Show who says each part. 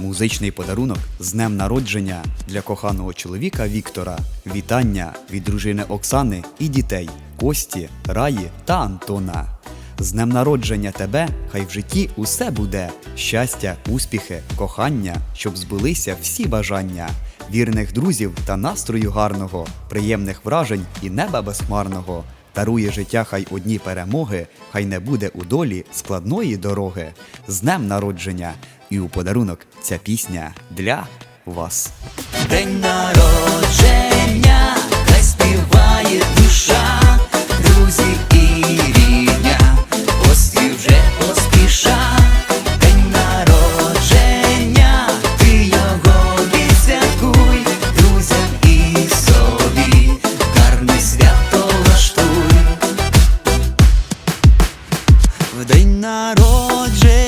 Speaker 1: Музичний подарунок з днем народження для коханого чоловіка Віктора. Вітання від дружини Оксани і дітей Кості, Раї та Антона. З днем народження тебе, хай в житті усе буде. Щастя, успіхи, кохання, щоб збулися всі бажання, вірних друзів та настрою гарного, приємних вражень і неба безхмарного. Дарує життя хай одні перемоги, хай не буде у долі складної дороги. З днем народження! І у подарунок ця пісня для вас.
Speaker 2: День народження, хай співає душа, друзі і рідня, гості вже поспіша. День народження, ти його відсвяткуй, друзям і собі, гарне свято влаштуй. В день народження